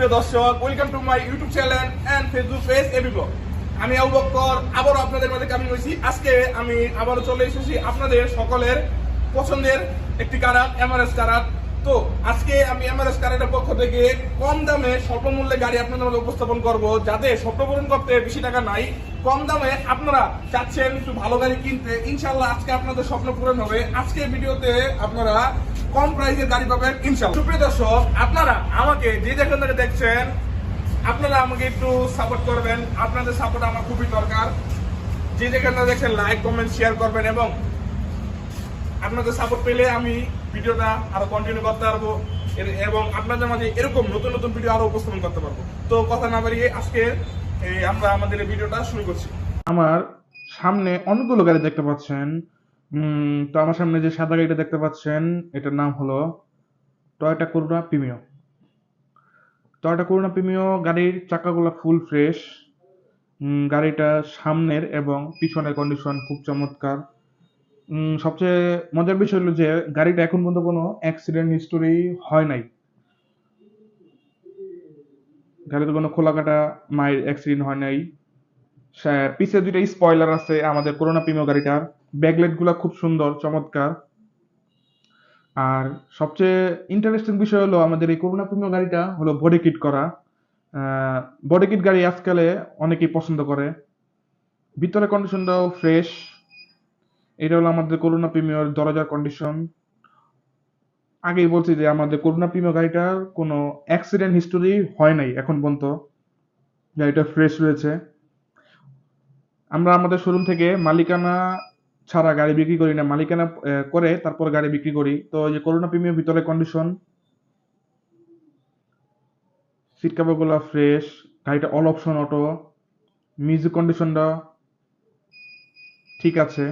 সুপ্রিয় দর্শক welcome to my YouTube channel and Facebook page AB blog আমি আবু বক্কর, আবারও আপনাদের মাঝে কামিং হয়েছি। আজকে আমি আবারও চলে এসেছি আপনাদের সকলের পছন্দের একটি কারাত এমআরএস কারাত তো আজকে আমি এমআরএস কারাটের পক্ষ থেকে কম দামে স্বল্প মূল্যে গাড়ি আপনাদের মাঝে উপস্থাপন করব, যাতে স্বপ্ন পূরণ করতে বেশি টাকা নাই। কম দামে আপনারা চাচ্ছেন একটু ভালো গাড়ি কিনতে। ইনশাল্লাহ আজকে আপনাদের স্বপ্ন পূরণ হবে। আজকে ভিডিওতে আপনারা কম প্রাইসের গাড়ি পাবেন সুপ্রিয় দর্শক, আপনারা আমাকে যে দেখছেন, আপনারা আমাকে একটু সাপোর্ট করবেন। আপনাদের সাপোর্ট আমার খুবই দরকার। যে দেখছেন লাইক কমেন্ট শেয়ার করবেন এবং আপনাদের সাপোর্ট পেলে আমি ভিডিওটা আরও কন্টিনিউ করতে পারব। এবং আপনাদের মাঝে এরকম নতুন নতুন ভিডিও আরও উপস্থাপন করতে পারব। তো কথা না বাড়িয়ে আজকে আমরা আমাদের ভিডিওটা শুরু করছি। আমার সামনে অনেকগুলো গাড়ি দেখতে পাচ্ছেন তো আমার সামনে যে সাদা গাড়িটা দেখতে পাচ্ছেন, এটার নাম হলো Toyota Corolla Premio Toyota Corolla Premio গাড়ির চাকাগুলো ফুল ফ্রেশ গাড়িটা সামনের এবং পিছনের কন্ডিশন খুব চমৎকার। সবচেয়ে মজার বিষয় হলো যে গাড়িটা এখন পর্যন্ত কোনো অ্যাক্সিডেন্ট হিস্টোরি হয় নাই। গাড়িতে কোনো খোলা কাটা মায়ের অ্যাক্সিডেন্ট হয় নাই। সা- পিছে দুইটা স্পয়লার আছে আমাদের করোনা প্রিমিও গাড়িটার। ব্যাকলাইটগুলা খুব সুন্দর, চমৎকার। আর সবচেয়ে ইন্টারেস্টিং বিষয় হলো আমাদের এই করোনা প্রিমিও গাড়িটা হলো বডি কিট করা। বডি কিট গাড়ি আজকালে অনেকেই পছন্দ করে। ভিতরে কন্ডিশনটাও ফ্রেশ এটা হলো আমাদের করোনা প্রিমিয়র দরজার কন্ডিশন আগেই বলছি যে আমাদের করোনা প্রিমিয় গাড়িটার কোনো অ্যাক্সিডেন্ট হিস্টোরি হয় নাই এখন পর্যন্ত। গাড়িটা ফ্রেশ রয়েছে। আমরা আমাদের শোরুম থেকে মালিকানা ছাড়া গাড়ি বিক্রি করি না, মালিকানা করে তারপর গাড়ি বিক্রি করি। তো যে করোনা প্রিমিয়াম ভিতরে কন্ডিশন সিট কাভারগুলো ফ্রেশ গাড়িটা অল অপশন অটো মিউজিক কন্ডিশনটা ঠিক আছে।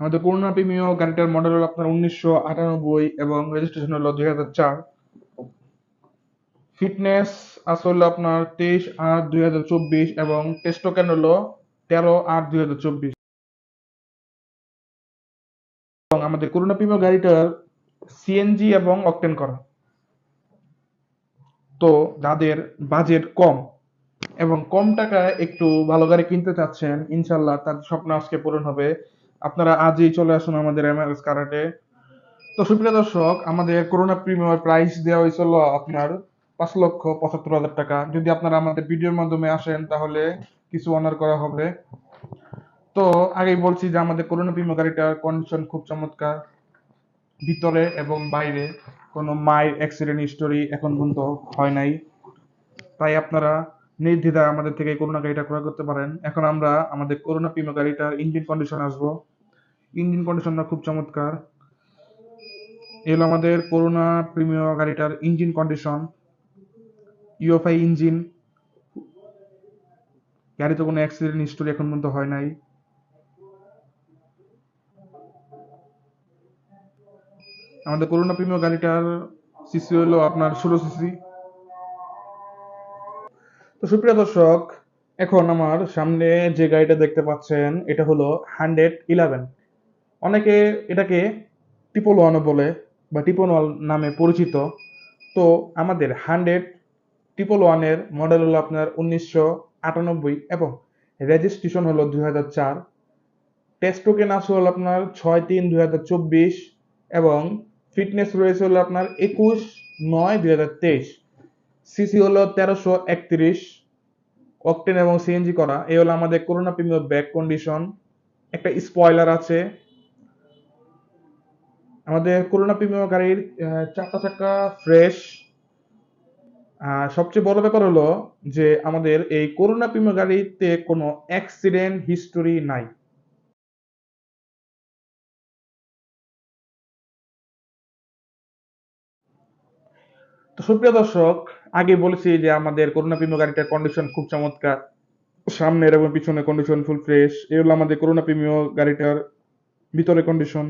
আমাদের করোনা প্রিমিয়াম গাড়িটার মডেল হলো আপনার উনিশশো আটানব্বই এবং রেজিস্ট্রেশন হলো দুই হাজার চার। ফিটনেস আসলে আপনার তেইশ আট দুই হাজার চব্বিশ এবং টেস্টোকেন হলো তেরো আট দুই হাজার চব্বিশ। এবং আমাদের করোনা প্রিমিয়াম গাড়িটার সিএনজি এবং অকটেন করা। তো যাদের বাজেট কম এবং কম টাকায় একটু ভালো গাড়ি কিনতে চাচ্ছেন ইনশাল্লাহ তার স্বপ্ন আজকে পূরণ হবে। আপনারা আজই চলে আসুন আমাদের এমআরএস কারাটে। তো সুপ্রিয় দর্শক, আমাদের করোনা প্রিমিয়ার প্রাইস দেওয়া হয়েছিল আপনার পাঁচ লক্ষ পঁচাত্তর হাজার টাকা। যদি আপনারা আমাদের ভিডিওর মাধ্যমে আসেন, তাহলে কিছু অনার করা হবে। তো আগেই বলছি যে আমাদের করোনা প্রিমিয়ার গাড়িটার কন্ডিশন খুব চমৎকার। ভিতরে এবং বাইরে কোনো মায়ের অ্যাক্সিডেন্ট হিস্টোরি এখন পর্যন্ত হয় নাই। তাই আপনারা নির্দ্বিধায় আমাদের থেকে করোনা গাড়িটা ক্রয় করতে পারেন। এখন আমরা আমাদের করোনা প্রিমিয়ার গাড়িটার ইঞ্জিন কন্ডিশন আসব। ইঞ্জিন কন্ডিশনটা খুব চমৎকার। এলো আমাদের করোনা প্রিমিয়ার গাড়িটার ইঞ্জিন কন্ডিশন ইউএফআই ইঞ্জিন। গাড়িতে কোনো অ্যাক্সিডেন্ট হিস্টোরি এখন পর্যন্ত হয় নাই। আমাদের করোনা প্রিমিয়ার গাড়িটার সিসি হলো আপনার ষোলো সিসি তো সুপ্রিয় দর্শক, এখন আমার সামনে যে গাড়িটা দেখতে পাচ্ছেন, এটা হলো হান্ড্রেড ইলেভেন। অনেকে এটাকে টিপল ওয়ানও বলে বা টিপল ওয়ান নামে পরিচিত। তো আমাদের হান্ড্রেড ট্রিপল ওয়ানের মডেল হলো আপনার উনিশশো আটানব্বই এবং রেজিস্ট্রেশন হলো দুই হাজার চার। টেস্ট আছে হলো আপনার ছয় তিন দুই হাজার চব্বিশ এবং ফিটনেস রয়েছে হলো আপনার একুশ নয় দুই হাজার তেইশ। সিসি হলো তেরোশো একত্রিশ। অকটেন এবং সিএনজি করা এই হলো আমাদের করোনা প্রিমিয়ার ব্যাক কন্ডিশন একটা স্পয়লার আছে। আমাদের করোনা প্রিমিয়ার গাড়ির চারটা চাকা ফ্রেশ সবচেয়ে বড় ব্যাপার হলো যে আমাদের এই করোনা প্রিমিয়ার গাড়িতে কোনো অ্যাক্সিডেন্ট হিস্টোরি নাই। তো সুপ্রিয় দর্শক, আগে বলেছি যে আমাদের করোনা প্রিমিয়ার গাড়িটার কন্ডিশন খুব চমৎকার। সামনের এবং পিছনে কন্ডিশন ফুল ফ্রেশ এই হলো আমাদের করোনা প্রিমিয়ার গাড়িটার ভিতরে কন্ডিশন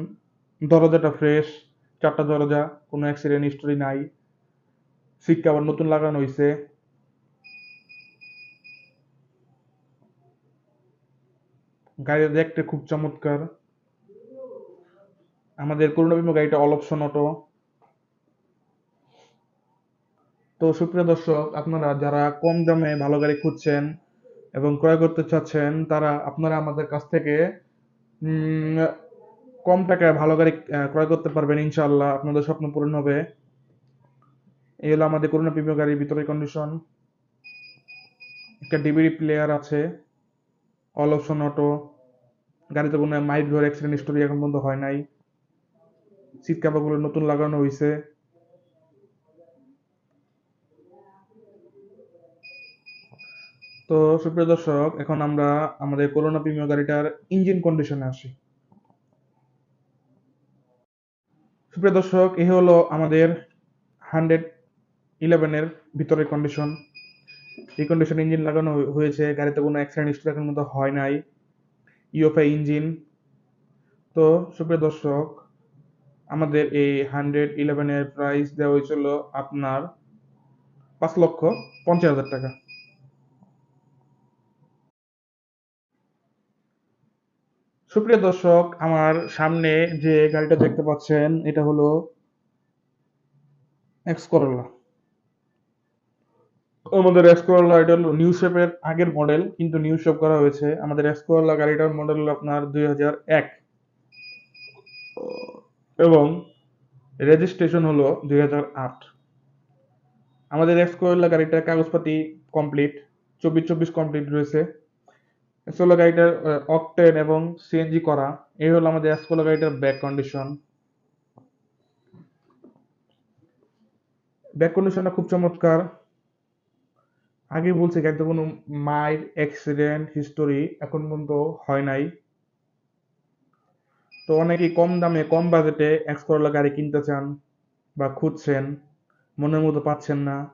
দরজাটা ফ্রেশ চারটা দরজা, কোনো অ্যাক্সিডেন্ট হিস্টোরি নাই। সিট কভার নতুন লাগানো হয়েছে গাড়িটা দেখতে খুব চমৎকার। আমাদের করোনা বিমা গাড়িটা অল অপশন অটো তো সুপ্রিয় দর্শক, আপনারা যারা কম দামে ভালো গাড়ি খুঁজছেন এবং ক্রয় করতে চাচ্ছেন, তারা আপনারা আমাদের কাছ থেকে কম টাকায় ভালো গাড়ি ক্রয় করতে পারবেন ইনশাল্লাহ আপনাদের স্বপ্ন পূরণ হবে। এই হলো আমাদের করোনা প্রিমিয়ার গাড়ির ভিতরে কন্ডিশন একটা ডিভিডি প্লেয়ার আছে অল অপশন অটো গাড়িতে কোনো মাইট ঘর অ্যাক্সিডেন্ট স্টোরি এখন পর্যন্ত হয় নাই। সিট কাভারগুলো নতুন লাগানো হয়েছে তো সুপ্রিয় দর্শক, এখন আমরা আমাদের করোনা প্রিমিয়ার গাড়িটার ইঞ্জিন কন্ডিশনে আসি। সুপ্রিয় দর্শক এই হলো আমাদের হান্ড্রেড ইলেভেনের ভিতরের কন্ডিশন এই কন্ডিশন ইঞ্জিন লাগানো হয়েছে, গাড়িতে কোনো অ্যাক্সিডেন্ট হিস্ট্রি এখন মতো হয় নাই। ইউএফআই ইঞ্জিন তো সুপ্রিয় দর্শক, আমাদের এই হান্ড্রেড ইলেভেনের প্রাইস দেওয়া হয়েছিল আপনার পাঁচ লক্ষ পঞ্চাশ হাজার টাকা। সুপ্রিয় দর্শক, আমার সামনে যে গাড়িটা দেখতে পাচ্ছেন, এটা হলো এক্স করোলা আমাদের এটা হলো নিউ শেপের আগের মডেল কিন্তু নিউ শেপ করা হয়েছে। আমাদের এক্স করোলা গাড়িটার মডেল আপনার দুই হাজার এক। এবং রেজিস্ট্রেশন হলো দুই হাজার আট। আমাদের এক্স করোলা গাড়িটার কাগজপাতি কমপ্লিট চব্বিশ চব্বিশ কমপ্লিট রয়েছে। এসকোলা গাড়িটার অকটেন এবং সিএনজি করা, এই হলো আমাদের এসকোলা গাড়িটার ব্যাক কন্ডিশন ব্যাক কন্ডিশনটা খুব চমৎকার। আগে বলছি গাড়িতে কোনো মাইর অ্যাক্সিডেন্ট হিস্টোরি এখন পর্যন্ত হয় নাই। তো অনেকেই কম দামে, কম বাজেটে এক্সকোলা গাড়ি কিনতে চান বা খুঁজছেন, মনের মতো পাচ্ছেন না।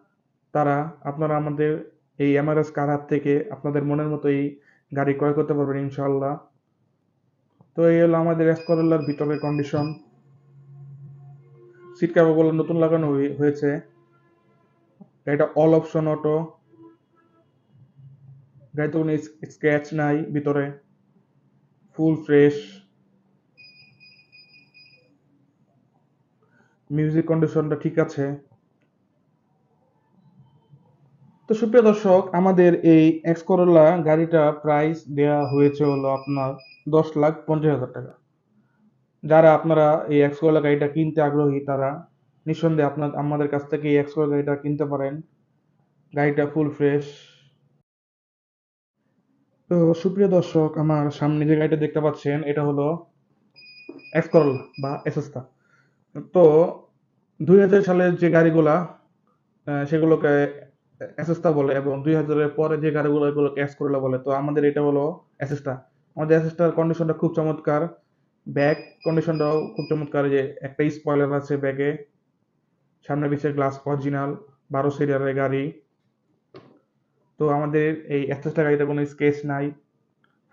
তারা, আপনারা আমাদের এই এমআরএস কার হাত থেকে আপনাদের মনের মতো এই গাড়ি ক্রয় করতে পারবেন ইনশাল্লাহ তো এই হলো আমাদের এসকোলার ভিতরের কন্ডিশন সিট কাভারগুলো নতুন লাগানো হয়ে- হয়েছে। এটা অল অপশন অটো গাড়িতে কোনো স্ক্র্যাচ নাই, ভিতরে ফুল ফ্রেশ। মিউজিক কন্ডিশনটা ঠিক আছে। তো সুপ্রিয় দর্শক, আমাদের এই এক্স করোলা গাড়িটা প্রাইস দেয়া হয়েছে হলো আপনার দশ লাখ পঞ্চাশ হাজার টাকা। যারা আপনারা এই এক্স করোলা গাড়িটা কিনতে আগ্রহী, তারা নিঃসন্দেহে আপনার আমাদের কাছ থেকে এই এক্স করোলা গাড়িটা কিনতে পারেন। গাড়িটা ফুল ফ্রেশ তো সুপ্রিয় দর্শক, আমার সামনে যে গাড়িটা দেখতে পাচ্ছেন, এটা হলো এক্স বা এসেস্তা তো দুই হাজার সালের যে গাড়িগুলা সেগুলোকে অ্যাসেস্তা বলে এবং দুই হাজারের পরে যে গাড়িগুলো, এগুলোকে এস করোলা বলে। তো আমাদের এটা হলো অ্যাসেস্টা আমাদের অ্যাসেস্টার কন্ডিশনটা খুব চমৎকার। ব্যাগ কন্ডিশনটাও খুব চমৎকার। যে একটা স্পয়লার আছে ব্যাগে। সামনে পিছের গ্লাস অরিজিনাল বারো সিরিয়ারের গাড়ি। তো আমাদের এই অ্যাসেস্টা গাড়িতে কোনো স্কেচ নাই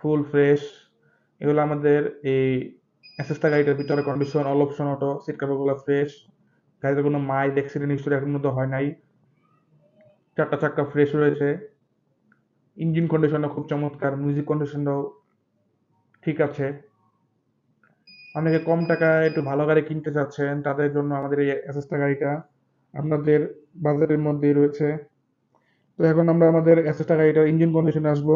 ফুল ফ্রেশ এগুলো আমাদের এই অ্যাসেস্টা গাড়িটার ভিতরে condition all option auto seat কাভারগুলো fresh গাড়িতে কোনো মাইল অ্যাক্সিডেন্ট হিস্টোরি এখন মতো হয় নাই। চারটা চাক্কা ফ্রেশ রয়েছে। ইঞ্জিন কন্ডিশনটা খুব চমৎকার মিউজিক কন্ডিশনটাও ঠিক আছে। অনেকে কম টাকায় একটু ভালো গাড়ি কিনতে চাচ্ছেন, তাদের জন্য আমাদের এই অ্যাসেস্টা গাড়িটা আপনাদের বাজারের মধ্যেই রয়েছে। তো এখন আমরা আমাদের অ্যাসেস্টা গাড়িটার ইঞ্জিন কন্ডিশনে আসব।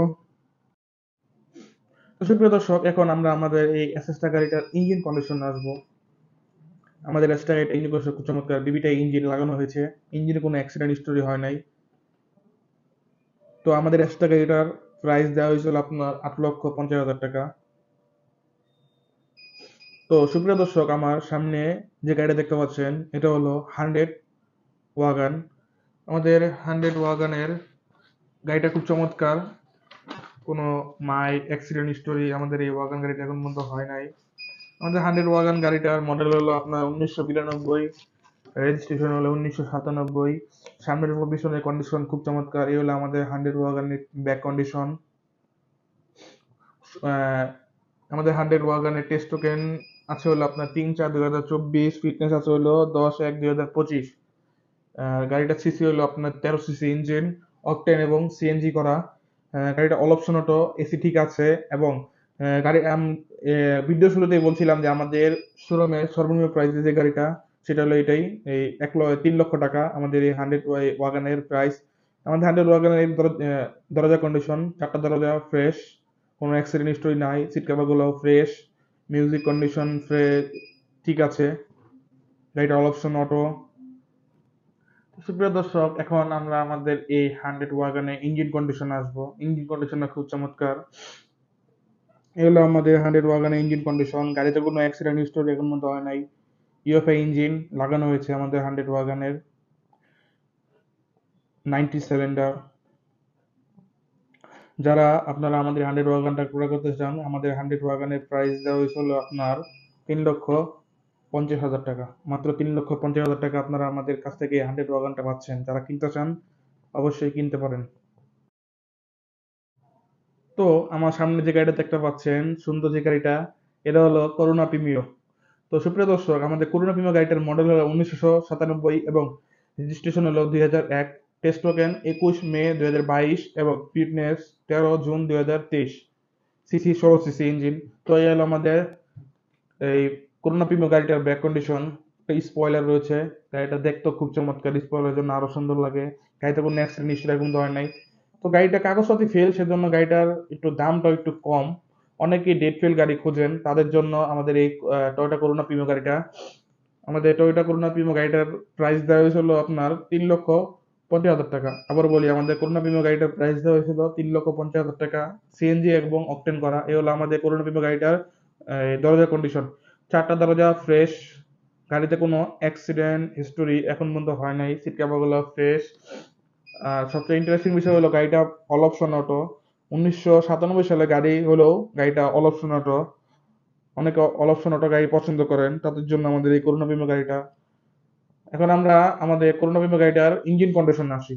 তো সুপ্রিয় দর্শক, এখন আমরা আমাদের এই অ্যাসেস্টা গাড়িটার ইঞ্জিন কন্ডিশনে আসব। আমাদের অ্যাসেস্টা গাড়িটা ইঞ্জিন কন্ডিশন খুব চমৎকার বিবিটা ইঞ্জিন লাগানো হয়েছে। ইঞ্জিনে কোনো অ্যাক্সিডেন্ট হিস্টোরি হয় নাই। তো আমাদের অ্যাসেস্টা গাড়িটার প্রাইস দেওয়া হয়েছিল আপনার আট লক্ষ পঞ্চাশ হাজার টাকা। তো সুপ্রিয় দর্শক, আমার সামনে যে গাড়িটা দেখতে পাচ্ছেন, এটা হলো হান্ড্রেড ওয়াগান আমাদের হান্ড্রেড ওয়াগানের গাড়িটা খুব চমৎকার। কোনো মাই অ্যাক্সিডেন্ট স্টোরি আমাদের এই ওয়াগান গাড়িটা এখন পর্যন্ত হয় নাই। আমাদের হান্ড্রেড ওয়াগান গাড়িটার মডেল হলো আপনার উনিশশো বিরানব্বই রেজিস্ট্রেশন হলো উনিশশো সাতানব্বই। সামনের পিছনের কন্ডিশন খুব চমৎকার, এই হলো আমাদের হান্ড্রেড ওয়াগানের ব্যাক কন্ডিশন আমাদের হান্ড্রেড ওয়াগানের টেস্ট টোকেন আছে হলো আপনার তিন চার দুই হাজার চব্বিশ ফিটনেস আছে হলো দশ এক দুই হাজার পঁচিশ। গাড়িটার সিসি হলো আপনার তেরো সিসি ইঞ্জিন অকটেন এবং সিএনজি করা। গাড়িটা অল অপশন অটো এসি ঠিক আছে এবং গাড়ি ভিডিও শুরুতেই বলছিলাম যে আমাদের শোরুমের সর্বনিম্ন প্রাইসে যে গাড়িটা সেটা হলো এটাই। এই এক তিন লক্ষ টাকা আমাদের এই হান্ড্রেড ওয়াগানের প্রাইস আমাদের হান্ড্রেড ওয়াগানের আহ, দরজা কন্ডিশন চারটা দরজা ফ্রেশ কোনো অ্যাক্সিডেন্ট হিস্টোরি নাই সিট কাভারগুলো ফ্রেশ মিউজিক কন্ডিশন ফ্রেশ ঠিক আছে। গাড়িটা অল অপশন অটো সুপ্রিয় দর্শক, এখন আমরা আমাদের এই হান্ড্রেড ওয়াগানে ইঞ্জিন কন্ডিশন আসব। ইঞ্জিন কন্ডিশনটা খুব চমৎকার। এগুলো আমাদের হান্ড্রেড ওয়াগানে ইঞ্জিন কন্ডিশন গাড়িতে কোনো অ্যাক্সিডেন্ট হিস্টোরি এখন মধ্যে হয় নাই। ইউএফআই ইঞ্জিন লাগানো হয়েছে আমাদের হান্ড্রেড ওয়াগানের নাইনটি সিলিন্ডার যারা আপনারা আমাদের হান্ড্রেড ওয়াগানটা ক্রয় করতে চান, আমাদের হান্ড্রেড ওয়াগানের প্রাইস দেওয়া হয়েছিল আপনার তিন লক্ষ পঞ্চাশ হাজার টাকা। মাত্র তিন লক্ষ পঞ্চাশ হাজার টাকা আপনারা আমাদের কাছ থেকে হান্ড্রেড ওয়াগানটা পাচ্ছেন। যারা কিনতে চান, অবশ্যই কিনতে পারেন। তো, আমার সামনে যে গাড়িটা দেখতে পাচ্ছেন, সুন্দর যে গাড়িটা, এটা হলো করোনা প্রিমিও তো, সুপ্রিয় দর্শক, আমাদের করোনা প্রিমিও গাড়িটার মডেল হলো উনিশশো সাতানব্বই এবং রেজিস্ট্রেশন হলো দুই হাজার এক। টেস্ট টোকেন একুশ মে দুই হাজার বাইশ এবং ফিটনেস তেরো জুন দুই হাজার তেইশ। সিসি ষোলো সিসি ইঞ্জিন তো, এই হলো আমাদের এই করোনা প্রিমিও গাড়িটার ব্যাক কন্ডিশন স্পয়লার রয়েছে। গাড়িটা দেখতেও খুব চমৎকার স্পয়লার জন্য আরও সুন্দর লাগে। গাড়িতে কোনো অ্যাক্সিডেন্ট হিস্ট্রি এখন হয় নাই। তো গাড়িটা কাগজপাতি ফেল সেজন্য গাড়িটার একটু দামটাও একটু কম। অনেকেই ডেট ফেল গাড়ি খোঁজেন। তাদের জন্য আমাদের এই টয়োটা করোনা প্রিমিও গাড়িটা, আমাদের টয়োটা করোনা প্রিমিও গাড়িটার প্রাইস দেওয়া হয়েছিল আপনার তিন লক্ষ পঞ্চাশ হাজার টাকা। আবার বলি, আমাদের করোনা প্রিমিও গাড়িটার প্রাইস দেওয়া হয়েছিল তিন লক্ষ পঞ্চাশ হাজার টাকা। সিএনজি এবং অকটেন করা, এ হলো আমাদের করোনা প্রিমিও গাড়িটার দরজার কন্ডিশন চারটা দরজা ফ্রেশ গাড়িতে কোনো অ্যাক্সিডেন্ট হিস্টোরি এখন পর্যন্ত হয় নাই সিট কাভারগুলো ফ্রেশ আর সবচেয়ে ইন্টারেস্টিং বিষয় হলো গাড়িটা অল অপশন অটো উনিশশো সাতানব্বই সালে গাড়ি হলেও গাড়িটা অল অপশন অটো অনেকে অল অপশন অটো গাড়ি পছন্দ করেন, তাদের জন্য আমাদের এই করোনা বিমা গাড়িটা। এখন আমরা আমাদের করোনা বিমা গাড়িটার ইঞ্জিন কন্ডিশনে আসি।